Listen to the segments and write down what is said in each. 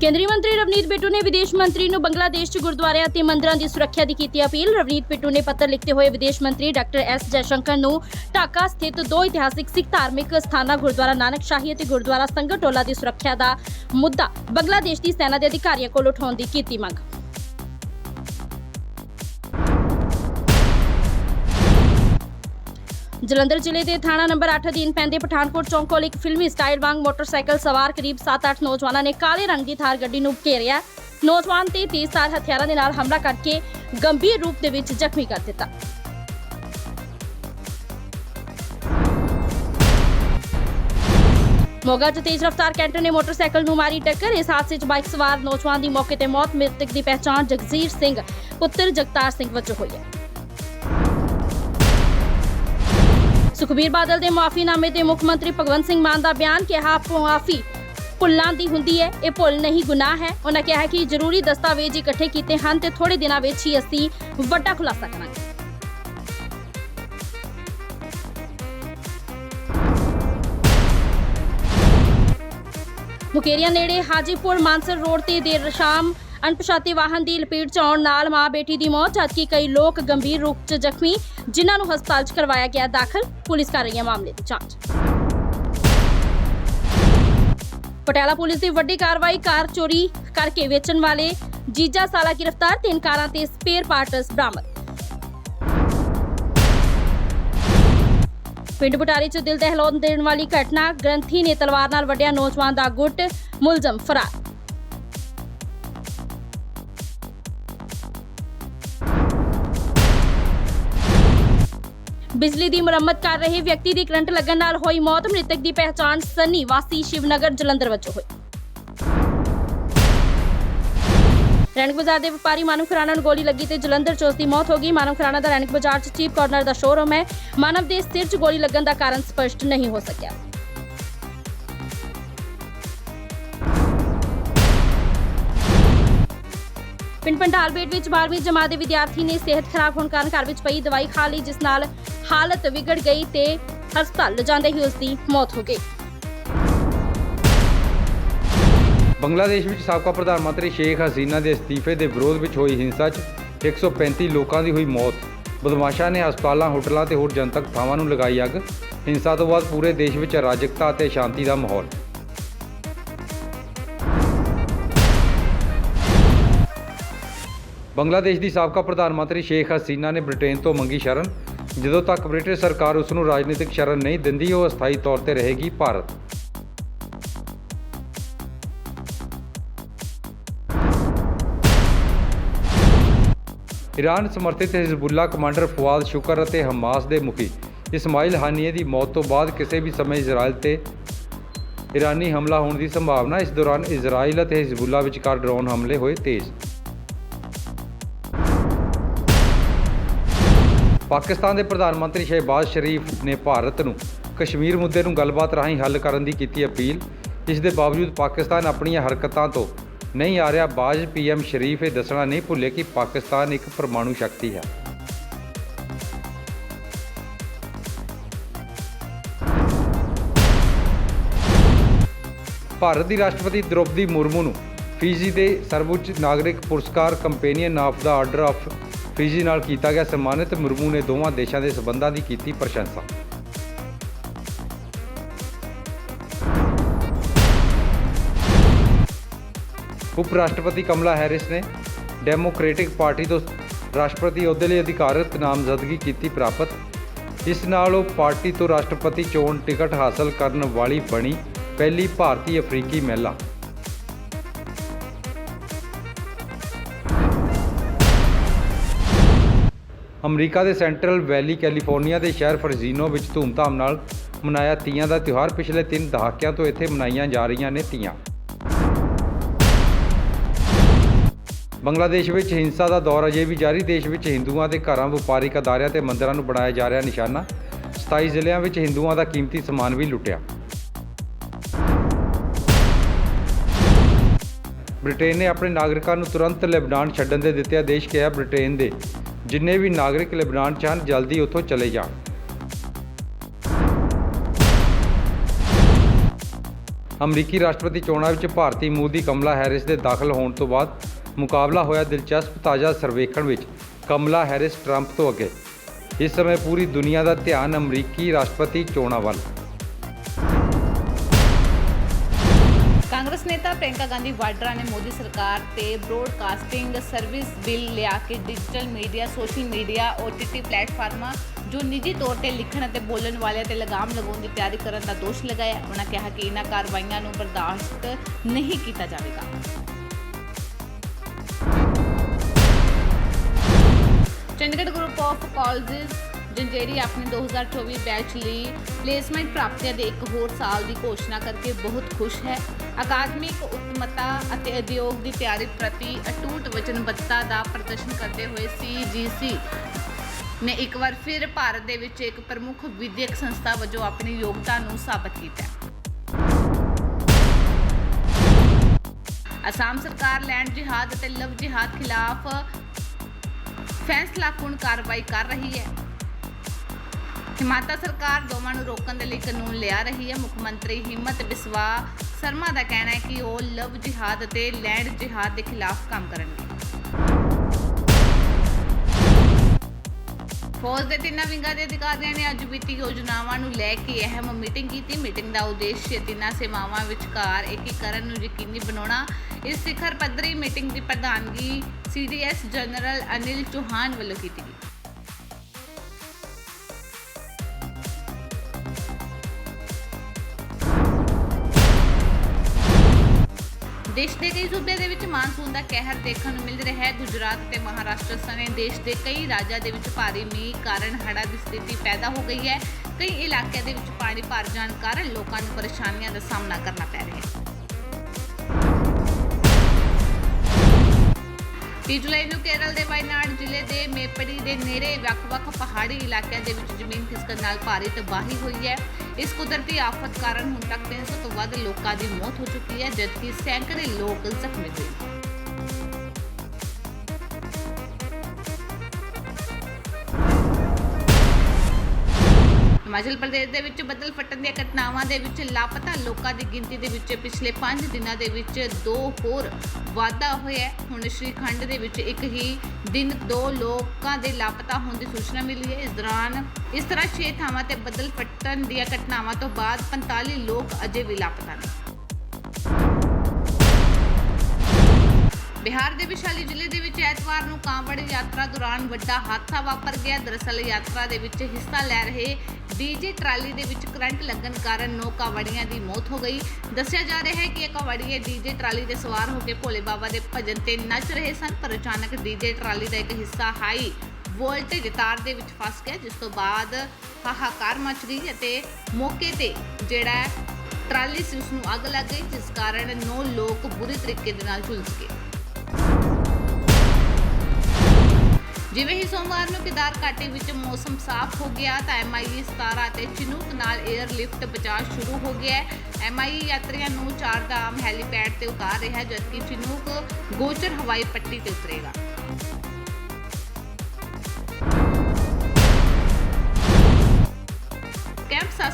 ਕੇਂਦਰੀ ਮੰਤਰੀ ਰਵਨੀਤ ਬਿੱਟੂ ਨੇ ਵਿਦੇਸ਼ ਮੰਤਰੀ ਨੂੰ ਬੰਗਲਾਦੇਸ਼ 'ਚ ਗੁਰਦੁਆਰਿਆਂ ਅਤੇ ਮੰਦਰਾਂ ਦੀ ਸੁਰੱਖਿਆ ਦੀ ਕੀਤੀ ਅਪੀਲ। ਰਵਨੀਤ ਬਿੱਟੂ ਨੇ ਪੱਤਰ ਲਿਖਦੇ ਹੋਏ ਵਿਦੇਸ਼ ਮੰਤਰੀ ਡਾਕਟਰ ਐਸ ਜੈਸ਼ੰਕਰ ਨੂੰ ਢਾਕਾ ਸਥਿਤ ਦੋ ਇਤਿਹਾਸਿਕ, ਸਿੱਖ ਧਾਰਮਿਕ ਸਥਾਨਾਂ ਗੁਰਦੁਆਰਾ ਨਾਨਕ ਸ਼ਾਹੀ ਅਤੇ ਗੁਰਦੁਆਰਾ ਸੰਗਤ ਟੋਲਾ ਦੀ ਸੁਰੱਖਿਆ ਦਾ ਮੁੱਦਾ ਬੰਗਲਾਦੇਸ਼ ਦੀ ਸੈਨਾ ਦੇ ਅਧਿਕਾਰੀਆਂ ਕੋਲ ਉਠਾਉਣ ਦੀ ਕੀਤੀ ਮੰਗ। ਜਲੰਧਰ ਜ਼ਿਲ੍ਹੇ ਦੇ ਥਾਣਾ ਨੰਬਰ 8 ਅਧੀਨ ਪੈਂਦੇ ਪਠਾਨਕੋਟ ਚੌਂਕ ਕੋਲ ਇੱਕ ਫਿਲਮੀ ਸਟਾਈਲ ਵਾਂਗ ਮੋਟਰਸਾਈਕਲ ਸਵਾਰ ਕਰੀਬ 7-8 ਨੌਜਵਾਨਾਂ ਨੇ ਕਾਲੇ ਰੰਗ ਦੀ ਥਾਰ ਗੱਡੀ ਨੂੰ ਘੇਰਿਆ। ਨੌਜਵਾਨ ਤੇ ਤੇਜ਼ਧਾਰ ਹਥਿਆਰਾਂ ਦੇ ਨਾਲ ਹਮਲਾ ਕਰਕੇ ਗੰਭੀਰ ਰੂਪ ਦੇ ਵਿੱਚ ਜ਼ਖਮੀ ਕਰ ਦਿੱਤਾ। ਮੋਗਾ 'ਚ ਤੇਜ਼ ਰਫ਼ਤਾਰ ਕੈਂਟਰ ਨੇ ਮੋਟਰਸਾਈਕਲ ਨੂੰ ਮਾਰੀ ਟੱਕਰ। ਇਸ ਹਾਦਸੇ 'ਚ ਬਾਈਕ ਸਵਾਰ ਨੌਜਵਾਨ ਦੀ ਮੌਕੇ ਤੇ ਮੌਤ, ਮ੍ਰਿਤਕ ਦੀ ਪਹਿਚਾਣ ਜਗਜੀਤ ਸਿੰਘ, ਪੁੱਤਰ ਜਗਤਾਰ ਸਿੰਘ ਵਜੋਂ ਹੋਈ ਹੈ। ਸੁਖਬੀਰ ਬਾਦਲ ਦੇ ਮਾਫੀਨਾਮੇ ਤੇ ਮੁੱਖ ਮੰਤਰੀ ਭਗਵੰਤ ਸਿੰਘ ਮਾਨ ਦਾ ਬਿਆਨ ਕਿਹਾ ਮਾਫੀ ਭੁੱਲਾਂ ਦੀ ਹੁੰਦੀ ਹੈ, ਇਹ ਭੁੱਲ ਨਹੀਂ ਗੁਨਾਹ ਹੈ। ਉਹਨਾਂ ਕਿਹਾ ਕਿ ਜ਼ਰੂਰੀ ਦਸਤਾਵੇਜ਼ ਇਕੱਠੇ ਕੀਤੇ ਹਨ ਤੇ ਥੋੜੇ ਦਿਨਾਂ ਵਿੱਚ ਹੀ ਅਸੀਂ ਵੱਡਾ ਖੁਲਾਸਾ ਕਰਾਂਗੇ। ਮੁਕੇਰੀਆਂ ਨੇੜੇ ਹਾਜੀਪੁਰ ਮਾਨਸਰ ਰੋਡ ਤੇ ਦੇਰ ਸ਼ਾਮ ਅਣਪਛਾਤੇ ਵਾਹਨ ਦੀ ਲਪੇਟ 'ਚ ਆਉਣ ਨਾਲ ਮਾਂ ਬੇਟੀ ਦੀ ਮੌਤ, ਜਦਕਿ ਕਈ ਲੋਕ ਗੰਭੀਰ ਰੂਪ 'ਚ ਜ਼ਖਮੀ, ਜਿਨ੍ਹਾਂ ਨੂੰ ਹਸਪਤਾਲ 'ਚ ਕਰਵਾਇਆ ਗਿਆ ਦਾਖਲ, ਪੁਲਿਸ ਕਰ ਰਹੀ ਹੈ ਮਾਮਲੇ ਦੀ ਜਾਂਚ। ਪਟਿਆਲਾ ਪੁਲਿਸ ਦੀ ਵੱਡੀ ਕਾਰਵਾਈ ਕਾਰ ਚੋਰੀ ਕਰਕੇ ਵੇਚਣ ਵਾਲੇ ਜੀਜਾ ਸਾਲਾ ਗ੍ਰਿਫਤਾਰ, ਤਿੰਨ ਕਾਰਾਂ ਤੇ ਸਪੇਅਰ ਪਾਰਟਸ ਬਰਾਮਦ। ਪਿੰਡ ਬਟਾਰੀ 'ਚ ਦਿਲ ਦਹਿਲਾਉਣ ਦੇਣ ਵਾਲੀ ਘਟਨਾ, ਗ੍ਰੰਥੀ ਨੇ ਤਲਵਾਰ ਨਾਲ ਵੱਢਿਆ ਨੌਜਵਾਨ ਦਾ ਗੁੱਟ, ਮੁਲਜ਼ਮ ਫਰਾਰ। ਬਿਜਲੀ ਦੀ ਮੁਰੰਮਤ ਕਰ ਰਹੇ ਵਿਅਕਤੀ ਦੀ ਕਰੰਟ ਲੱਗਣ ਨਾਲ ਹੋਈ ਮੌਤ, ਮ੍ਰਿਤਕ ਦੀ ਪਹਿਚਾਣ ਸਨੀ ਵਾਸੀ ਸ਼ਿਵਨਗਰ, ਜਲੰਧਰ ਵਜੋਂ ਹੋਈ। ਰੈਣਕ ਬਾਜ਼ਾਰ ਦੇ ਵਪਾਰੀ ਮਾਨਵ ਖਰਾਣਾ ਨੂੰ ਗੋਲੀ ਲੱਗੀ ਤੇ ਜਲੰਧਰ 'ਚ ਉਸ ਦੀ ਮੌਤ ਹੋ ਗਈ। ਮਾਨਵ ਖਰਾਣਾ ਦਾ ਰੈਣਕ ਬਾਜ਼ਾਰ 'ਚ ਚੀਪ ਕਾਰਨਰ ਦਾ ਸ਼ੋਰੂਮ ਹੈ। ਮਾਨਵ ਦੇ ਸਿਰ 'ਚ ਗੋਲੀ ਲੱਗਣ ਦਾ ਕਾਰਨ ਸਪਸ਼ਟ ਨਹੀਂ ਹੋ ਸਕਿਆ। ਪਿੰਡ ਪੰਡਾਲਬੇਟ ਵਿੱਚ 12ਵੀਂ ਜਮਾਤ ਦੇ ਵਿਦਿਆਰਥੀ ਨੇ ਸਿਹਤ ਖਰਾਬ ਹੋਣ ਕਾਰਨ ਘਰ ਵਿੱਚ ਪਈ ਦਵਾਈ ਖਾ ਲਈ, ਜਿਸ ਨਾਲ ਹਾਲਤ ਵਿਗੜ ਗਈ ਤੇ ਹਸਪਤਾਲ ਲਿਜਾਂਦੇ ਹੀ ਉਸ ਦੀ ਮੌਤ ਹੋ ਗਈ। ਬੰਗਲਾਦੇਸ਼ ਵਿੱਚ ਸਾਬਕਾ ਪ੍ਰਧਾਨ ਮੰਤਰੀ ਸ਼ੇਖ ਹਸੀਨਾ ਦੇ ਅਸਤੀਫੇ ਦੇ ਵਿਰੋਧ ਵਿੱਚ ਹੋਈ ਹਿੰਸਾ 'ਚ 135 ਲੋਕਾਂ ਦੀ ਹੋਈ ਮੌਤ। ਬਦਮਾਸ਼ਾਂ ਨੇ ਹਸਪਤਾਲਾਂ, ਹੋਟਲਾਂ ਤੇ ਹੋਰ ਜਨਤਕ ਥਾਵਾਂ ਨੂੰ ਲਗਾਈ ਅੱਗ। ਹਿੰਸਾ ਤੋਂ ਬਾਅਦ ਪੂਰੇ ਦੇਸ਼ ਵਿੱਚ ਅਰਾਜਕਤਾ ਅਤੇ ਸ਼ਾਂਤੀ ਦਾ ਮਾਹੌਲ। ਬੰਗਲਾਦੇਸ਼ ਦੀ ਸਾਬਕਾ ਪ੍ਰਧਾਨ ਮੰਤਰੀ ਸ਼ੇਖ ਹਸੀਨਾ ਨੇ ਬ੍ਰਿਟੇਨ ਤੋਂ ਮੰਗੀ ਸ਼ਰਨ। ਜਦੋਂ ਤੱਕ ਬ੍ਰਿਟਿਸ਼ ਸਰਕਾਰ ਉਸ ਨੂੰ ਰਾਜਨੀਤਿਕ ਸ਼ਰਨ ਨਹੀਂ ਦਿੰਦੀ, ਉਹ ਅਸਥਾਈ ਤੌਰ ਤੇ ਰਹੇਗੀ ਭਾਰਤ। ਈਰਾਨ ਸਮਰਥਿਤ ਹਿਜ਼ਬੁੱਲਾ ਕਮਾਂਡਰ ਫਵਾਦ ਸ਼ੁਕਰ ਅਤੇ ਹਮਾਸ ਦੇ ਮੁਖੀ ਇਸਮਾਈਲ ਹਾਨੀਏ ਦੀ ਮੌਤ ਤੋਂ ਬਾਅਦ ਕਿਸੇ ਵੀ ਸਮੇਂ ਇਜ਼ਰਾਈਲ ਤੇ ਈਰਾਨੀ ਹਮਲਾ ਹੋਣ ਦੀ ਸੰਭਾਵਨਾ। ਇਸ ਦੌਰਾਨ ਇਜ਼ਰਾਈਲ ਅਤੇ ਹਿਜ਼ਬੁੱਲਾ ਵਿਚਕਾਰ ਡਰੋਨ ਹਮਲੇ ਹੋਏ ਤੇਜ਼। ਪਾਕਿਸਤਾਨ ਦੇ ਪ੍ਰਧਾਨ ਮੰਤਰੀ ਸ਼ਹਿਬਾਜ਼ ਸ਼ਰੀਫ ਨੇ ਭਾਰਤ ਨੂੰ ਕਸ਼ਮੀਰ ਮੁੱਦੇ ਨੂੰ ਗੱਲਬਾਤ ਰਾਹੀਂ ਹੱਲ ਕਰਨ ਦੀ ਕੀਤੀ ਅਪੀਲ ਇਸ ਦੇ ਬਾਵਜੂਦ ਪਾਕਿਸਤਾਨ ਆਪਣੀਆਂ ਹਰਕਤਾਂ ਤੋਂ ਨਹੀਂ ਆ ਰਿਹਾ, ਬਾਜ ਪੀਐਮ ਸ਼ਰੀਫ ਇਹ ਦੱਸਣਾ ਨਹੀਂ ਭੁੱਲੇ ਕਿ ਪਾਕਿਸਤਾਨ ਇੱਕ ਪਰਮਾਣੂ ਸ਼ਕਤੀ ਹੈ। ਭਾਰਤ ਦੀ ਰਾਸ਼ਟਰਪਤੀ ਦ੍ਰੋਪਦੀ ਮੁਰਮੂ ਨੂੰ ਫੀਜੀ ਦੇ ਸਰਵਉੱਚ ਨਾਗਰਿਕ ਪੁਰਸਕਾਰ companion of the order of Fiji ਨਾਲ ਕੀਤਾ ਗਿਆ ਸਨਮਾਨਿਤ ਮੁਰਮੂ ਨੇ ਦੋਵਾਂ ਦੇਸ਼ਾਂ ਦੇ ਸਬੰਧਾਂ ਦੀ ਕੀਤੀ ਪ੍ਰਸ਼ੰਸਾ। ਉਪ ਰਾਸ਼ਟਰਪਤੀ ਕਮਲਾ ਹੈਰਿਸ ਨੇ ਡੈਮੋਕ੍ਰੈਟਿਕ ਪਾਰਟੀ ਤੋਂ ਰਾਸ਼ਟਰਪਤੀ ਅਹੁਦੇ ਲਈ ਅਧਿਕਾਰਤ ਨਾਮਜ਼ਦਗੀ ਕੀਤੀ ਪ੍ਰਾਪਤ। ਇਸ ਨਾਲ ਉਹ ਪਾਰਟੀ ਤੋਂ ਰਾਸ਼ਟਰਪਤੀ ਚੋਣ ਟਿਕਟ ਹਾਸਲ ਕਰਨ ਵਾਲੀ ਬਣੀ ਪਹਿਲੀ ਭਾਰਤੀ ਅਫਰੀਕੀ ਮਹਿਲਾ। ਅਮਰੀਕਾ ਦੇ ਸੈਂਟਰਲ ਵੈਲੀ, ਕੈਲੀਫੋਰਨੀਆ ਦੇ ਸ਼ਹਿਰ ਫਰਜ਼ੀਨੋ ਵਿੱਚ ਧੂਮਧਾਮ ਨਾਲ ਮਨਾਇਆ ਤੀਆਂ ਦਾ ਤਿਉਹਾਰ। ਪਿਛਲੇ 3 ਦਹਾਕਿਆਂ ਤੋਂ ਇੱਥੇ ਮਨਾਈਆਂ ਜਾ ਰਹੀਆਂ ਨੇ ਤੀਆਂ। ਬੰਗਲਾਦੇਸ਼ ਵਿੱਚ ਹਿੰਸਾ ਦਾ ਦੌਰ ਅਜੇ ਵੀ ਜਾਰੀ। ਦੇਸ਼ ਵਿੱਚ ਹਿੰਦੂਆਂ ਦੇ ਘਰਾਂ, ਵਪਾਰਿਕ ਅਦਾਰਿਆਂ ਤੇ ਮੰਦਰਾਂ ਨੂੰ ਬਣਾਇਆ ਜਾ ਰਿਹਾ ਨਿਸ਼ਾਨਾ। 27 ਜ਼ਿਲ੍ਹਿਆਂ ਵਿੱਚ ਹਿੰਦੂਆਂ ਦਾ ਕੀਮਤੀ ਸਮਾਨ ਵੀ ਲੁੱਟਿਆ। ਬ੍ਰਿਟੇਨ ਨੇ ਆਪਣੇ ਨਾਗਰਿਕਾਂ ਨੂੰ ਤੁਰੰਤ ਲੈਬਨਾਨ ਛੱਡਣ ਦੇ ਦਿੱਤੇ ਆਦੇਸ਼। ਕਿਹਾ ਬ੍ਰਿਟੇਨ ਦੇ ਜਿੰਨੇ ਵੀ ਨਾਗਰਿਕ ਲੈਬਨਾਨ 'ਚ ਹਨ ਜਲਦੀ ਉੱਥੋਂ ਚਲੇ ਜਾਣ। ਅਮਰੀਕੀ ਰਾਸ਼ਟਰਪਤੀ ਚੋਣਾਂ ਵਿੱਚ ਭਾਰਤੀ ਮੂਲ ਦੀ ਕਮਲਾ ਹੈਰਿਸ ਦੇ ਦਾਖਲ ਹੋਣ ਤੋਂ ਬਾਅਦ ਮੁਕਾਬਲਾ ਹੋਇਆ ਦਿਲਚਸਪ ਤਾਜ਼ਾ ਸਰਵੇਖਣ ਵਿੱਚ ਕਮਲਾ ਹੈਰਿਸ ਟਰੰਪ ਤੋਂ ਅੱਗੇ। ਇਸ ਸਮੇਂ ਪੂਰੀ ਦੁਨੀਆ ਦਾ ਧਿਆਨ ਅਮਰੀਕੀ ਰਾਸ਼ਟਰਪਤੀ ਚੋਣਾਂ ਵੱਲ। ਕਾਂਗਰਸ ਨੇਤਾ ਪ੍ਰਿਯੰਕਾ ਗਾਂਧੀ ਵਾਡਰਾ ਨੇ ਮੋਦੀ ਸਰਕਾਰ ਤੇ ਬ੍ਰੌਡਕਾਸਟਿੰਗ ਸਰਵਿਸ ਬਿੱਲ ਲਿਆ ਕੇ digital media social media OTT ਪਲੇਟਫਾਰਮਾਂ ਜੋ ਨਿੱਜੀ ਤੌਰ ਤੇ ਲਿਖਣ ਅਤੇ ਬੋਲਣ ਵਾਲਿਆਂ ਤੇ ਲਗਾਮ ਲਗਾਉਣ ਦੀ ਤਿਆਰੀ ਕਰਨ ਦਾ ਦੋਸ਼ ਲਗਾਇਆ ਉਹਨਾਂ ਕਿਹਾ ਕਿ ਇਹਨਾਂ ਕਾਰਵਾਈਆਂ ਨੂੰ ਬਰਦਾਸ਼ਤ ਨਹੀਂ ਕੀਤਾ ਜਾਵੇਗਾ। Chandigarh group of colleges Jhanjeri ਆਪਣੇ 2024 ਬੈਚ ਲਈ ਪਲੇਸਮੈਂਟ ਪ੍ਰਾਪਤੀਆਂ ਦੇ ਇੱਕ ਹੋਰ ਸਾਲ ਦੀ ਘੋਸ਼ਣਾ ਕਰਕੇ ਬਹੁਤ ਖੁਸ਼ ਹੈ। ਅਕਾਦਮਿਕ ਉੱਤਮਤਾ ਅਤੇ ਉਦਯੋਗ ਦੀ ਤਿਆਰੀ ਪ੍ਰਤੀ ਅਟੂਟ ਵਚਨਬੱਧਤਾ ਦਾ ਪ੍ਰਦਰਸ਼ਨ ਕਰਦੇ ਹੋਏ CGC ਨੇ ਇੱਕ ਵਾਰ ਫਿਰ ਭਾਰਤ ਦੇ ਵਿੱਚ ਇੱਕ ਪ੍ਰਮੁੱਖ ਵਿਦਿਅਕ ਸੰਸਥਾ ਵਜੋਂ ਆਪਣੀ ਯੋਗਤਾ ਨੂੰ ਸਾਬਤ ਕੀਤਾ ਹੈ। ਅਸਾਮ ਸਰਕਾਰ ਲੈਂਡ ਜਿਹਾਦ ਅਤੇ ਲਵ ਜਿਹਾਦ ਖਿਲਾਫ ਫੈਸਲਾਕੁਨ ਕਾਰਵਾਈ ਕਰ ਰਹੀ ਹੈ। ਹਿਮਾਚਲ ਸਰਕਾਰ ਦੋਵਾਂ ਨੂੰ ਰੋਕਣ ਦੇ ਲਈ ਕਾਨੂੰਨ ਲਿਆ ਰਹੀ ਹੈ। ਮੁੱਖ ਮੰਤਰੀ ਹਿੰਮਤ ਬਿਸਵਾ ਸ਼ਰਮਾ ਦਾ ਕਹਿਣਾ ਹੈ ਕਿ ਉਹ ਲਵ ਜਿਹਾਦ ਅਤੇ ਲੈਂਡ ਜਿਹਾਦ ਦੇ ਖਿਲਾਫ ਕੰਮ ਕਰਨਗੇ। ਫੌਜ ਦੇ ਤਿੰਨਾਂ ਵਿੰਗਾਂ ਦੇ ਅਧਿਕਾਰੀਆਂ ਨੇ ਅੱਜ ਵਿੱਤੀ ਯੋਜਨਾਵਾਂ ਨੂੰ ਲੈ ਕੇ ਅਹਿਮ ਮੀਟਿੰਗ ਕੀਤੀ। ਮੀਟਿੰਗ ਦਾ ਉਦੇਸ਼ ਤਿੰਨਾਂ ਸੇਵਾਵਾਂ ਵਿਚਕਾਰ ਏਕੀਕਰਨ ਨੂੰ ਯਕੀਨੀ ਬਣਾਉਣਾ। ਇਸ ਸਿਖਰ ਪੱਧਰੀ ਮੀਟਿੰਗ ਦੀ ਪ੍ਰਧਾਨਗੀ ਸੀਡੀਐਸ ਜਨਰਲ ਅਨਿਲ ਚੌਹਾਨ ਵੱਲੋਂ ਕੀਤੀ ਗਈ। ਦੇਸ਼ ਦੇ ਕਈ ਸੂਬਿਆਂ ਦੇ ਵਿੱਚ ਮਾਨਸੂਨ ਦਾ ਕਹਿਰ ਦੇਖਣ ਨੂੰ ਮਿਲ ਰਿਹਾ ਹੈ। ਗੁਜਰਾਤ ਤੇ ਮਹਾਰਾਸ਼ਟਰ ਸਣੇ ਦੇਸ਼ ਦੇ ਕਈ ਰਾਜਾਂ ਦੇ ਵਿੱਚ ਭਾਰੀ ਮੀਂਹ ਕਾਰਨ ਹੜ੍ਹਾਂ ਦੀ ਸਥਿਤੀ ਪੈਦਾ ਹੋ ਗਈ ਹੈ। ਕਈ ਇਲਾਕਿਆਂ ਦੇ ਵਿੱਚ ਪਾਣੀ ਭਰ ਜਾਣ ਕਾਰਨ ਲੋਕਾਂ ਨੂੰ ਪਰੇਸ਼ਾਨੀਆਂ ਦਾ ਸਾਹਮਣਾ ਕਰਨਾ ਪੈ ਰਿਹਾ ਹੈ। ਤੀਹ ਜੁਲਾਈ ਨੂੰ ਕੇਰਲ ਦੇ ਵਾਇਨਾਡ ਜ਼ਿਲ੍ਹੇ ਦੇ ਮੇਪੜੀ ਦੇ ਨੇੜੇ ਵੱਖ-ਵੱਖ ਪਹਾੜੀ ਇਲਾਕਿਆਂ ਦੇ ਵਿੱਚ ਜ਼ਮੀਨ ਖਿਸਕਣ ਨਾਲ ਭਾਰੀ ਤਬਾਹੀ ਹੋਈ ਹੈ। ਇਸ ਕੁਦਰਤੀ ਆਫਤ ਕਾਰਨ ਹੁਣ ਤੱਕ 300 ਤੋਂ ਵੱਧ ਲੋਕਾਂ ਦੀ ਮੌਤ ਹੋ ਚੁੱਕੀ ਹੈ, ਜਦਕਿ ਸੈਂਕੜੇ ਲੋਕ ਜ਼ਖਮੀ ਹੋਏ। ਹਿਮਾਚਲ ਪ੍ਰਦੇਸ਼ ਦੇ ਵਿੱਚ ਬੱਦਲ ਫਟਣ ਦੀਆਂ ਘਟਨਾਵਾਂ ਦੇ ਵਿੱਚ ਲਾਪਤਾ। ਲੋਕਾਂ ਦੀ ਗਿਣਤੀ ਦੇ ਵਿੱਚ ਪਿਛਲੇ 5 ਦਿਨਾਂ ਦੇ ਵਿੱਚ ਦੋ ਹੋਰ ਵਾਧਾ ਹੋਇਆ ਹੈ। ਹੁਣ ਸ਼੍ਰੀਖੰਡ ਦੇ ਵਿੱਚ ਇੱਕ ਹੀ ਦਿਨ ਦੋ ਲੋਕਾਂ ਦੇ ਲਾਪਤਾ ਹੋਣ ਦੀ ਸੂਚਨਾ ਮਿਲੀ ਹੈ। ਇਸ ਦੌਰਾਨ ਇਸ ਤਰ੍ਹਾਂ 6 ਥਾਵਾਂ ਤੇ ਬੱਦਲ ਫਟਣ ਦੀਆਂ ਘਟਨਾਵਾਂ ਤੋਂ ਬਾਅਦ 45 ਲੋਕ ਅਜੇ ਵੀ ਲਾਪਤਾ ਨੇ। ਬਿਹਾਰ ਦੇ ਵਿਸ਼ਾਲੀ ਜ਼ਿਲ੍ਹੇ ਦੇ ਵਿੱਚ ਐਤਵਾਰ ਨੂੰ ਕਾਂਵੜ ਯਾਤਰਾ ਦੌਰਾਨ ਵੱਡਾ ਹਾਦਸਾ ਵਾਪਰ ਗਿਆ। ਦਰਅਸਲ ਯਾਤਰਾ ਦੇ ਵਿੱਚ ਹਿੱਸਾ ਲੈ ਰਹੇ ਡੀਜੇ ਟਰਾਲੀ ਦੇ ਵਿੱਚ ਕਰੰਟ ਲੱਗਣ ਕਾਰਨ ਨੌ ਕਾਵੜੀਆਂ ਦੀ ਮੌਤ ਹੋ ਗਈ। ਦੱਸਿਆ ਜਾ ਰਿਹਾ ਹੈ ਕਿ ਇਹ ਕਾਵੜੀਏ ਡੀਜੇ ਟਰਾਲੀ ਦੇ ਸਵਾਰ ਹੋ ਕੇ ਭੋਲੇ ਬਾਬਾ ਦੇ ਭਜਨ ਤੇ ਨੱਚ ਰਹੇ ਸਨ, ਪਰ ਅਚਾਨਕ ਡੀਜੇ ਟਰਾਲੀ ਦਾ ਇੱਕ ਹਿੱਸਾ ਹਾਈ ਵੋਲਟੇਜ ਤਾਰ ਦੇ ਵਿੱਚ ਫਸ ਗਿਆ, ਜਿਸ ਤੋਂ ਬਾਅਦ ਹਾਹਾਕਾਰ ਮਚ ਗਈ ਅਤੇ ਮੌਕੇ ਤੇ ਜਿਹੜਾ ਟਰਾਲੀ ਸੀ ਉਸ ਨੂੰ ਅੱਗ ਲੱਗ ਗਈ, ਜਿਸ ਕਾਰਨ ਨੌ ਲੋਕ ਬੁਰੀ ਤਰੀਕੇ ਦੇ ਨਾਲ ਝੁਲਸ ਗਏ। ਜਿਵੇਂ ਹੀ ਸੋਮਵਾਰ ਨੂੰ ਕਿਦਾਰ ਘਾਟੀ ਵਿੱਚ ਮੌਸਮ ਸਾਫ਼ ਹੋ ਗਿਆ ਤਾਂ MIE 17 ਅਤੇ ਚਿਨੂਕ ਨਾਲ 에ਅਰ ਲਿਫਟ ਬਚਾਅ ਸ਼ੁਰੂ ਹੋ ਗਿਆ ਹੈ। MIE ਯਾਤਰੀਆਂ ਨੂੰ ਚਾਰਧਾਮ ਹੈਲੀਪੈਡ ਤੇ ਉਤਾਰ ਰਿਹਾ ਜਦਕਿ ਚਿਨੂਕ ਗੋਚਰ ਹਵਾਈ ਪੱਟੀ ਤੇ ਉਤਰੇਗਾ।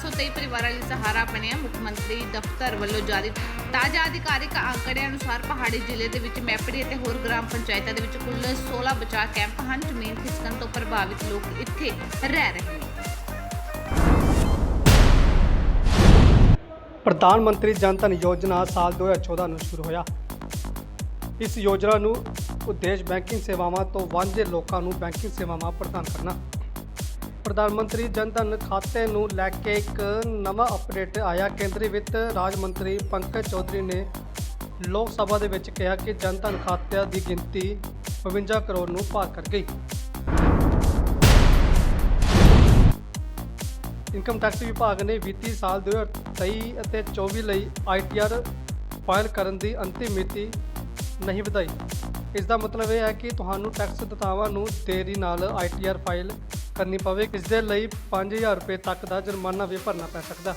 ਕੈਂਪ 723 ਪਰਿਵਾਰਾਂ ਲਈ ਸਹਾਰਾ ਬਣਿਆ ਮੁੱਖ ਮੰਤਰੀ ਦਫ਼ਤਰ ਵੱਲੋਂ ਜਾਰੀ ਤਾਜ਼ਾ ਅਧਿਕਾਰਿਕ ਅੰਕੜਿਆਂ ਅਨੁਸਾਰ ਪਹਾੜੀ ਜ਼ਿਲ੍ਹੇ ਦੇ ਵਿੱਚ ਮੈਪੜੀ ਅਤੇ ਹੋਰ ਗ੍ਰਾਮ ਪੰਚਾਇਤਾਂ ਦੇ ਵਿੱਚ ਕੁੱਲ 16 ਬਚਾਅ ਕੈਂਪ ਹਨ ਜ਼ਮੀਨ ਖਿਸਕਣ ਤੋਂ ਪ੍ਰਭਾਵਿਤ ਲੋਕ ਇੱਥੇ ਰਹਿ ਰਹੇ ਨੇ ਪ੍ਰਧਾਨ ਮੰਤਰੀ ਜਨ ਧਨ ਯੋਜਨਾ ਸਾਲ 2014 ਨੂੰ ਸ਼ੁਰੂ ਹੋਇਆ ਇਸ ਯੋਜਨਾ ਨੂੰ ਉਦੇਸ਼ ਬੈਂਕਿੰਗ ਸੇਵਾਵਾਂ ਤੋਂ ਵਾਂਝੇ ਲੋਕਾਂ ਨੂੰ ਬੈਂਕਿੰਗ ਸੇਵਾਵਾਂ ਪ੍ਰਦਾਨ ਕਰਨਾ ਪ੍ਰਧਾਨ ਮੰਤਰੀ ਜਨਧਨ ਖਾਤੇ ਨੂੰ ਲੈ ਕੇ ਇੱਕ ਨਵਾਂ ਅਪਡੇਟ ਆਇਆ। ਕੇਂਦਰੀ ਵਿੱਤ ਰਾਜ ਮੰਤਰੀ ਪੰਕਜ ਚੌਧਰੀ ਨੇ ਲੋਕ ਸਭਾ ਦੇ ਵਿੱਚ ਕਿਹਾ ਕਿ ਜਨਧਨ ਖਾਤਿਆਂ ਦੀ ਗਿਣਤੀ 52 ਕਰੋੜ ਨੂੰ ਪਾਰ ਕਰ ਗਈ। ਇਨਕਮ ਟੈਕਸ ਵਿਭਾਗ ਨੇ ਵਿੱਤੀ ਸਾਲ 2023 ਅਤੇ 24 ਲਈ ਆਈਟੀਆਰ ਫਾਈਲ ਕਰਨ ਦੀ ਅੰਤਿਮ ਮਿਤੀ ਨਹੀਂ ਵਧਾਈ। ਇਸ ਦਾ ਮਤਲਬ ਇਹ ਹੈ ਕਿ ਤੁਹਾਨੂੰ ਟੈਕਸ ਦਤਾਵਾਂ ਨੂੰ ਦੇਰੀ ਨਾਲ ਆਈਟੀਆਰ ਫਾਈਲ ਕਰਨੀ ਪਵੇ ਇਸ ਦੇ ਲਈ 5000 ਰੁਪਏ ਤੱਕ ਦਾ ਜੁਰਮਾਨਾ ਵੀ ਭਰਨਾ ਪੈ ਸਕਦਾ।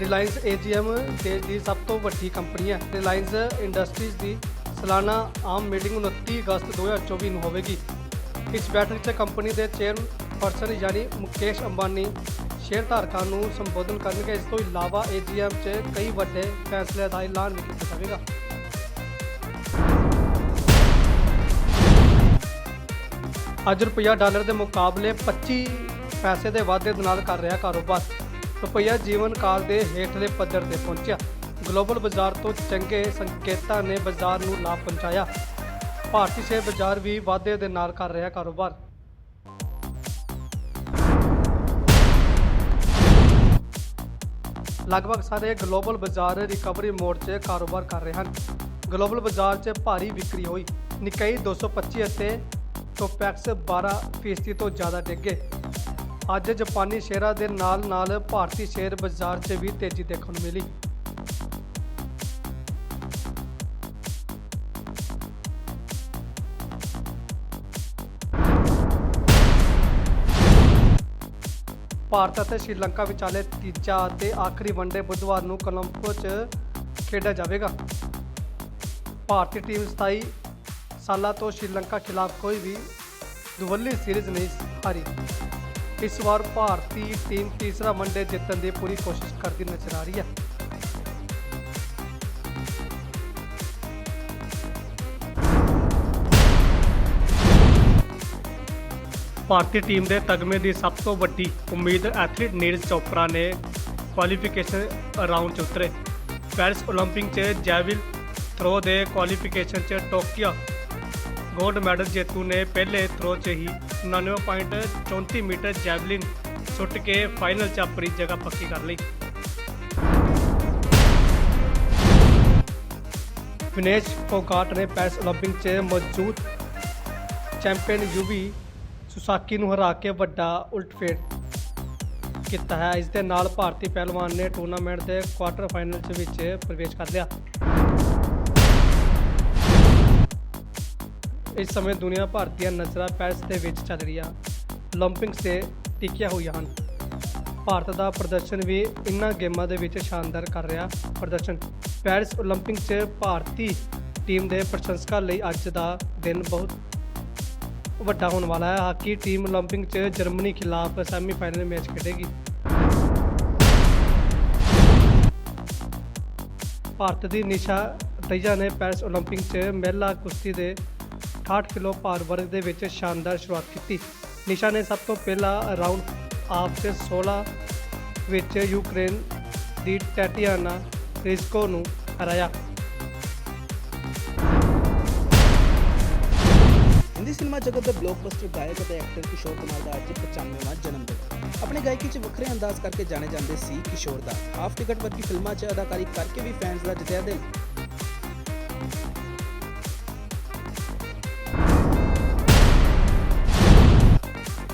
ਰਿਲਾਇੰਸ AGM ਦੇਸ਼ ਦੀ ਸਭ ਤੋਂ ਵੱਡੀ ਕੰਪਨੀ ਹੈ। ਰਿਲਾਇੰਸ ਇੰਡਸਟਰੀਜ਼ ਦੀ ਸਾਲਾਨਾ ਆਮ ਮੀਟਿੰਗ 29 ਅਗਸਤ 2024 ਨੂੰ ਹੋਵੇਗੀ। ਇਸ ਬੈਠਕ 'ਚ ਕੰਪਨੀ ਦੇ ਚੇਅਰਪਰਸਨ ਯਾਨੀ ਮੁਕੇਸ਼ ਅੰਬਾਨੀ ਸ਼ੇਅਰ ਧਾਰਕਾਂ ਨੂੰ ਸੰਬੋਧਨ ਕਰਨਗੇ। ਇਸ ਤੋਂ ਇਲਾਵਾ ਏਜੀਐਮ 'ਚ ਕਈ ਵੱਡੇ ਫੈਸਲੇ ਦਾ ਐਲਾਨ ਵੀ ਕੀਤਾ ਜਾਵੇਗਾ। ਅੱਜ ਰੁਪਈਆ ਡਾਲਰ ਦੇ ਮੁਕਾਬਲੇ 25 ਪੈਸੇ ਦੇ ਵਾਧੇ ਦੇ ਨਾਲ ਕਰ ਰਿਹਾ ਕਾਰੋਬਾਰ। ਰੁਪਈਆ ਜੀਵਨ ਕਾਲ ਦੇ ਹੇਠਲੇ ਪੱਧਰ ਤੇ ਪਹੁੰਚਿਆ। ਗਲੋਬਲ ਬਾਜ਼ਾਰ ਤੋਂ ਚੰਗੇ ਸੰਕੇਤਾਂ ਨੇ ਬਾਜ਼ਾਰ ਨੂੰ ਲਾਭ ਪਹੁੰਚਾਇਆ। ਭਾਰਤੀ ਸ਼ੇਅਰ ਬਾਜ਼ਾਰ ਵੀ ਵਾਧੇ ਦੇ ਨਾਲ ਕਰ ਰਿਹਾ ਕਾਰੋਬਾਰ। ਲਗਭਗ ਸਾਰੇ ਗਲੋਬਲ ਬਾਜ਼ਾਰ ਰਿਕਵਰੀ ਮੋਡ 'ਚ ਕਾਰੋਬਾਰ ਕਰ ਰਹੇ ਹਨ। ਗਲੋਬਲ ਬਾਜ਼ਾਰ 'ਚ ਭਾਰੀ ਵਿਕਰੀ ਹੋਈ। ਨਿਕਈ 225 ਅਤੇ ਟੋਪੈਕਸ 12 ਫੀਸਦੀ ਤੋਂ ਜ਼ਿਆਦਾ ਡਿੱਗੇ ਅੱਜ ਜਾਪਾਨੀ ਸ਼ੇਅਰਾਂ ਦੇ ਨਾਲ ਨਾਲ ਭਾਰਤੀ ਸ਼ੇਅਰ ਬਾਜ਼ਾਰ 'ਚ ਵੀ ਤੇਜ਼ੀ ਦੇਖਣ ਨੂੰ ਮਿਲੀ। ਭਾਰਤ ਅਤੇ ਸ਼੍ਰੀਲੰਕਾ ਵਿਚਾਲੇ ਤੀਜਾ ਅਤੇ ਆਖਰੀ ਵਨਡੇ ਬੁੱਧਵਾਰ ਨੂੰ ਕੋਲੰਬੋ 'ਚ ਖੇਡਿਆ ਜਾਵੇਗਾ। ਭਾਰਤੀ ਟੀਮ 27 ਸਾਲਾਂ ਤੋਂ ਸ਼੍ਰੀਲੰਕਾ ਖਿਲਾਫ ਕੋਈ ਵੀ ਦੁਵੱਲੀ ਸੀਰੀਜ਼ ਨਹੀਂ ਹਾਰੀ। ਇਸ ਵਾਰ ਭਾਰਤੀ ਟੀਮ ਤੀਸਰਾ ਵਨਡੇ ਜਿੱਤਣ ਦੀ ਪੂਰੀ ਕੋਸ਼ਿਸ਼ ਕਰਦੀ ਨਜ਼ਰ ਆ ਰਹੀ ਹੈ। ਭਾਰਤੀ ਟੀਮ ਦੇ ਤਗਮੇ ਦੀ ਸਭ ਤੋਂ ਵੱਡੀ ਉਮੀਦ ਐਥਲੀਟ ਨੀਰਜ ਚੋਪੜਾ ਨੇ ਕੁਆਲੀਫਿਕੇਸ਼ਨ ਰਾਊਂਡ 'ਚ ਉਤਰੇ ਪੈਰਿਸ 올림픽 'ਚ ਜੈਵਿਲ ਥਰੋ ਦੇ ਕੁਆਲੀਫਿਕੇਸ਼ਨ 'ਚ ਟੋਕੀਓ ਗੋਲਡ ਮੈਡਲ ਜੇਤੂ ਨੇ ਪਹਿਲੇ ਥਰੋ 'ਚ ਹੀ 99.34 ਮੀਟਰ ਜੈਵਲਿਨ ਸੁੱਟ ਕੇ ਫਾਈਨਲ 'ਚ ਆਪਣੀ ਜਗ੍ਹਾ ਪੱਕੀ ਕਰ ਲਈ ਵਿਨੇਸ਼ ਫੋਗਾਟ ਨੇ ਪੈਰਿਸ 올림픽 'ਚ ਮੌਜੂਦ ਚੈਂਪੀਅਨ ਯੂਵੀ ਸੁਸਾਕੀ ਨੂੰ ਹਰਾ ਕੇ ਵੱਡਾ ਉਲਟ ਫੇਰ ਕੀਤਾ ਹੈ। ਇਸ ਦੇ ਨਾਲ ਭਾਰਤੀ ਪਹਿਲਵਾਨ ਨੇ ਟੂਰਨਾਮੈਂਟ ਦੇ ਕੁਆਟਰ ਫਾਈਨਲ ਵਿੱਚ ਪ੍ਰਵੇਸ਼ ਕਰ ਲਿਆ। ਇਸ ਸਮੇਂ ਦੁਨੀਆ ਭਰ ਦੀਆਂ ਨਜ਼ਰਾਂ ਪੈਰਿਸ ਦੇ ਵਿੱਚ ਚੱਲ ਰਹੀਆਂ 올림픽ਸ ਤੇ ਟਿਕੀਆਂ ਹੋਈਆਂ ਹਨ। ਭਾਰਤ ਦਾ ਪ੍ਰਦਰਸ਼ਨ ਵੀ ਇਨ੍ਹਾਂ ਗੇਮਾਂ ਦੇ ਵਿੱਚ ਸ਼ਾਨਦਾਰ ਕਰ ਰਿਹਾ ਪ੍ਰਦਰਸ਼ਨ। ਪੈਰਿਸ 올림픽ਸ 'ਚ ਭਾਰਤੀ ਟੀਮ ਦੇ ਪ੍ਰਸ਼ੰਸਕਾਂ ਲਈ ਅੱਜ ਦਾ ਦਿਨ ਬਹੁਤ ਵੱਡਾ ਹੋਣ ਵਾਲਾ ਹੈ ਹਾਕੀ ਟੀਮ 올림픽 'ਚ ਜਰਮਨੀ ਖਿਲਾਫ ਸੈਮੀਫਾਈਨਲ ਮੈਚ ਖੇਡੇਗੀ ਭਾਰਤ ਦੀ ਨਿਸ਼ਾ ਤੇਜਾ ਨੇ ਪੈਰਿਸ 올림픽 'ਚ ਮਹਿਲਾ ਕੁਸ਼ਤੀ ਦੇ 68 ਕਿਲੋ ਭਾਰ ਵਰਗ ਦੇ ਵਿੱਚ ਸ਼ਾਨਦਾਰ ਸ਼ੁਰੂਆਤ ਕੀਤੀ ਨਿਸ਼ਾ ਨੇ ਸਭ ਤੋਂ ਪਹਿਲਾ ਰਾਊਂਡ ਆਫ 'ਚ 16 ਵਿੱਚ ਯੂਕਰੇਨ ਦੀ ਟੈਟੀਆਨਾ ਰਿਸਕੋ ਨੂੰ ਹਰਾਇਆ ਸਿਨੇਮਾ ਜਗਤ ਦੇ ਬਲੌਕਬਸਟਰ ਗਾਇਕ ਅਤੇ ਐਕਟਰ ਕਿਸ਼ੋਰ ਕੁਮਾਰ ਦਾ ਅੱਜ 95ਵਾਂ ਜਨਮ ਦਿਨ। ਆਪਣੇ ਗਾਇਕੀ 'ਚ ਵੱਖਰੇ ਅੰਦਾਜ਼ ਕਰਕੇ ਜਾਣੇ ਜਾਂਦੇ ਸੀ ਕਿਸ਼ੋਰ ਦਾ। ਹਾਫ ਟਿਕਟ ਵਰਗੀ ਫਿਲਮਾਂ 'ਚ ਅਦਾਕਾਰੀ ਕਰਕੇ ਵੀ ਫੈਨਸ ਦਾ ਜਿੱਤਿਆ ਦਿਲ।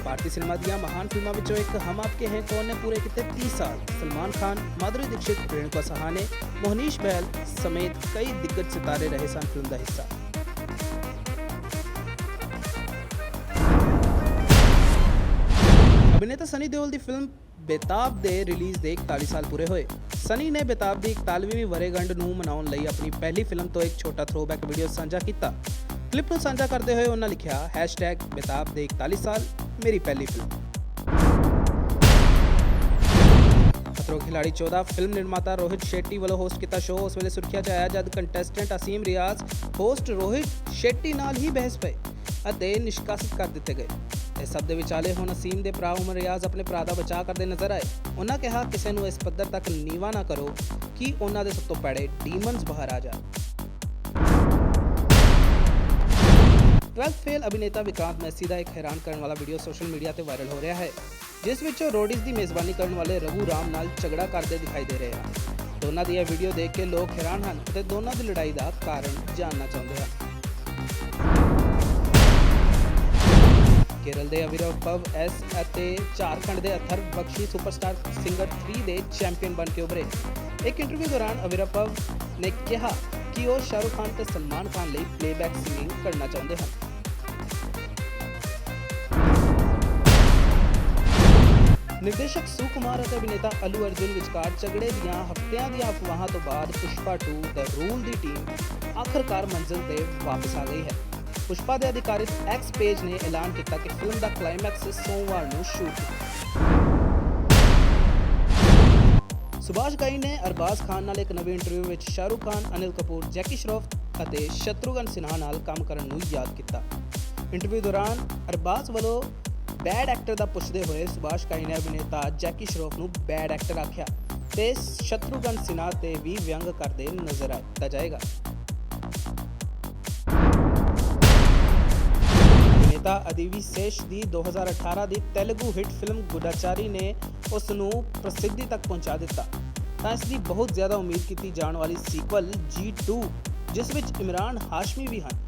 ਭਾਰਤੀ ਸਿਨੇਮਾ ਦੀਆਂ ਮਹਾਨ ਫਿਲਮਾਂ ਵਿੱਚੋਂ ਇੱਕ ਹਮ ਆਪਕੇ ਹੈ ਕੌਣ ਨੇ ਪੂਰੇ ਕੀਤੇ 30 ਸਾਲ। ਸਲਮਾਨ ਖਾਨ, ਮਾਧੁਰੀ ਦੀਕਸ਼ਿਤ, ਰੇਣੂਕਾ ਸਹਾਨੇ ਮੋਹਨੀਸ਼ ਬਹਿਲ ਸਮੇਤ ਕਈ ਦਿੱਗਜ ਸਿਤਾਰੇ ਰਹੇ ਸਨ ਫਿਲਮ ਦਾ ਹਿੱਸਾ। ਅਭਿਨੇਤਾ ਸਨੀ ਦਿਓਲ ਦੀ ਫਿਲਮ ਬੇਤਾਬ ਦੇ ਰਿਲੀਜ਼ ਦੇ 41 ਸਾਲ ਪੂਰੇ ਹੋਏ। ਸਨੀ ਨੇ ਬੇਤਾਬ ਦੀ 41ਵੀਂ ਵਰ੍ਹੇਗੰਢ ਨੂੰ ਮਨਾਉਣ ਲਈ ਆਪਣੀ ਪਹਿਲੀ ਫਿਲਮ ਤੋਂ ਇੱਕ ਛੋਟਾ ਥਰੋਬੈਕ ਵੀਡੀਓ ਸਾਂਝਾ ਕੀਤਾ। ਕਲਿੱਪ ਨੂੰ ਸਾਂਝਾ ਕਰਦੇ ਹੋਏ ਉਹਨਾਂ ਲਿਖਿਆ #ਬੇਤਾਬ ਦੇ 41 ਸਾਲ, ਮੇਰੀ ਪਹਿਲੀ ਫਿਲਮ। ਖਤਰੋਂ ਖਿਲਾੜੀ 14 ਫਿਲਮ ਨਿਰਮਾਤਾ ਰੋਹਿਤ ਸ਼ੈਟੀ ਵੱਲੋਂ ਹੋਸਟ ਕੀਤਾ ਸ਼ੋਅ ਉਸ ਵੇਲੇ ਸੁਰਖੀਆਂ 'ਚ ਆਇਆ ਜਦ ਕੰਟੈਸਟੈਂਟ ਅਸੀਮ ਰਿਆਜ਼ ਹੋਸਟ ਰੋਹਿਤ ਸ਼ੈਟੀ ਨਾਲ ਹੀ ਬਹਿਸ ਪਏ ਅਤੇ ਨਿਸ਼ਕਾਸਿਤ ਕਰ ਦਿੱਤੇ ਗਏ। ਇਸ ਸਭ ਦੇ ਵਿਚਾਲੇ ਹੁਣ ਅਸੀਮ ਦੇ ਭਰਾ ਉਮਰ ਰਿਆਜ਼ ਆਪਣੇ ਭਰਾ ਦਾ ਬਚਾਅ ਕਰਦੇ ਨਜ਼ਰ ਆਏ। ਉਹਨਾਂ ਕਿਹਾ, ਕਿਸੇ ਨੂੰ ਇਸ ਪੱਧਰ ਤੱਕ ਨੀਵਾ ਨਾ ਕਰੋ ਕਿ ਉਹਨਾਂ ਦੇ ਸਭ ਤੋਂ ਪੈੜੇ ਡੀਮਨਸ ਬਾਹਰ ਆ ਜਾਣ। 12th ਫੇਲ ਅਭਿਨੇਤਾ ਵਿਕਰਾਂਤ ਮੈਸੀ ਦਾ ਇੱਕ ਹੈਰਾਨ ਕਰਨ ਵਾਲਾ ਵੀਡੀਓ ਸੋਸ਼ਲ ਮੀਡੀਆ ਤੇ ਵਾਇਰਲ ਹੋ ਰਿਹਾ ਹੈ, ਜਿਸ ਵਿੱਚ ਉਹ ਰੋਡੀਜ਼ ਦੀ ਮੇਜ਼ਬਾਨੀ ਕਰਨ ਵਾਲੇ ਰਘੂ ਰਾਮ ਨਾਲ ਝਗੜਾ ਕਰਦੇ ਦਿਖਾਈ ਦੇ ਰਹੇ ਹਨ। ਦੋਨਾਂ ਦੀ ਇਹ ਵੀਡੀਓ ਦੇਖ ਕੇ ਲੋਕ ਹੈਰਾਨ ਹਨ ਅਤੇ ਦੋਨਾਂ ਦੀ ਲੜਾਈ ਦਾ ਕਾਰਨ ਜਾਣਨਾ ਚਾਹੁੰਦੇ ਹਨ। ਕੇਰਲ ਦੇ ਅਵਿਰਵ ਐਸ ਅਤੇ ਝਾਰਖੰਡ ਦੇ ਅਥਰ ਬਖਸ਼ੀ ਸੁਪਰਸਟਾਰ ਸਿੰਗਰ 3 ਦੇ ਚੈਂਪੀਅਨ ਬਣ ਕੇ ਉਭਰੇ। ਇੱਕ ਇੰਟਰਵਿਊ ਦੌਰਾਨ ਅਵਿਰਵ ਨੇ ਕਿਹਾ ਕਿ ਉਹ ਸ਼ਾਹਰੁਖ ਖਾਨ ਤੇ ਸਲਮਾਨ ਖਾਨ ਲਈ ਪਲੇਬੈਕ ਸਿੰਗਿੰਗ ਕਰਨਾ ਚਾਹੁੰਦੇ ਹਨ। ਨਿਰਦੇਸ਼ਕ ਸੁਕੁਮਾਰ ਅਤੇ ਅਭਿਨੇਤਾ ਅਲੂ ਅਰਜੁਨ ਵਿਚਕਾਰ ਝਗੜੇ ਦੀਆਂ ਹਫ਼ਤਿਆਂ ਦੀਆਂ ਅਫਵਾਹਾਂ ਤੋਂ ਬਾਅਦ ਪੁਸ਼ਪਾ 2 ਦ ਰੂਲ ਦੀ ਟੀਮ ਆਖਰਕਾਰ ਮੰਜ਼ਿਲ ਤੇ ਵਾਪਸ ਆ ਗਈ ਹੈ। ਪੁਸ਼ਪਾ ਦੇ ਅਧਿਕਾਰਿਤ ਐਕਸ ਪੇਜ ਨੇ ਐਲਾਨ ਕੀਤਾ ਕਿ ਫਿਲਮ ਦਾ ਕਲਾਈਮੈਕਸ ਸੋਮਵਾਰ ਨੂੰ ਸ਼ੂਟ ਕੀਤਾ ਸੁਭਾਸ਼ ਗਾਈ ਨੇ ਅਰਬਾਜ਼ ਖਾਨ ਨਾਲ ਇੱਕ ਨਵੇਂ ਇੰਟਰਵਿਊ ਵਿੱਚ ਸ਼ਾਹਰੁਖ ਖਾਨ, ਅਨਿਲ ਕਪੂਰ, ਜੈਕੀ ਸ਼ਰੋਫ ਅਤੇ ਸ਼ਤਰੂਘਨ ਸਿਨਹਾ ਨਾਲ ਕੰਮ ਕਰਨ ਨੂੰ ਯਾਦ ਕੀਤਾ। ਇੰਟਰਵਿਊ ਦੌਰਾਨ ਅਰਬਾਜ਼ ਵੱਲੋਂ ਬੈਡ ਐਕਟਰ ਦਾ ਪੁੱਛਦੇ ਹੋਏ ਸੁਭਾਸ਼ ਗਾਈ ਨੇ ਅਭਿਨੇਤਾ ਜੈਕੀ ਸ਼ਰੋਫ ਨੂੰ ਬੈਡ ਐਕਟਰ ਆਖਿਆ ਤੇ ਸ਼ਤਰੂਘਨ ਸਿਨਹਾ ਤੇ ਵੀ ਵਿਅੰਗ ਕਰਦੇ ਨਜ਼ਰ ਆਇਆ ਜਾਏਗਾ। ਅਭਿਨੇਤਾ ਅਦਿਵੀ ਸੇਸ਼ ਦੀ 2018 ਦੀ ਤੇਲਗੂ ਹਿੱਟ ਫਿਲਮ ਗੁਡਾਚਾਰੀ ਨੇ ਉਸ ਨੂੰ ਪ੍ਰਸਿੱਧੀ ਤੱਕ ਪਹੁੰਚਾ ਦਿੱਤਾ। ਤਾਂ ਇਸ ਦੀ ਬਹੁਤ ਜ਼ਿਆਦਾ ਉਮੀਦ ਕੀਤੀ ਜਾਣ ਵਾਲੀ ਸੀਕਵਲ G2 ਜਿਸ ਵਿੱਚ ਇਮਰਾਨ ਹਾਸ਼ਮੀ ਵੀ ਹਨ,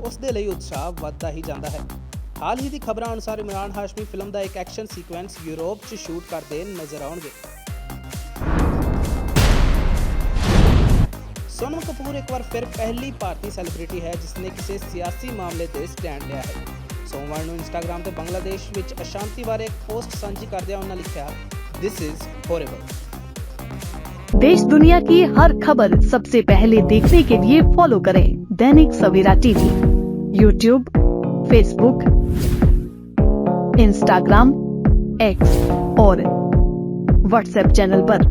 ਉਸ ਦੇ ਲਈ ਉਤਸ਼ਾਹ ਵੱਧਦਾ ਹੀ ਜਾਂਦਾ ਹੈ। ਹਾਲ ਹੀ ਦੀ ਖਬਰਾਂ ਅਨੁਸਾਰ ਇਮਰਾਨ ਹਾਸ਼ਮੀ ਫਿਲਮ ਦਾ ਇੱਕ ਐਕਸ਼ਨ ਸੀਕੁਐਂਸ ਯੂਰਪ 'ਚ ਸ਼ੂਟ ਕਰਦੇ ਨਜ਼ਰ ਆਉਣਗੇ। ਸੋਨਮ ਕਪੂਰ ਇੱਕ ਵਾਰ ਫਿਰ ਪਹਿਲੀ ਭਾਰਤੀ ਸੈਲੀਬ੍ਰਿਟੀ ਹੈ ਜਿਸ ਨੇ ਕਿਸੇ ਸਿਆਸੀ ਮਾਮਲੇ ਤੇ ਸਟੈਂਡ ਲਿਆ ਹੈ। ਸੋਮਵਾਰ ਨੂੰ ਇੰਸਟਾਗ੍ਰam ਤੇ ਬੰਗਲਾਦੇਸ਼ ਵਿੱਚ ਅਸ਼ਾਂਤੀ ਬਾਰੇ ਇੱਕ ਪੋਸਟ ਸਾਂਝੀ ਕਰਦਿਆਂ ਉਹਨਾਂ ਲਿਖਿਆ ਦਿਸ ਇਜ਼ ਹੋਰੇਬਲ देश दुनिया की हर खबर सबसे पहले देखने के लिए फॉलो करें Dainik Savera TV YouTube Facebook Instagram X और व्हाट्सएप चैनल पर।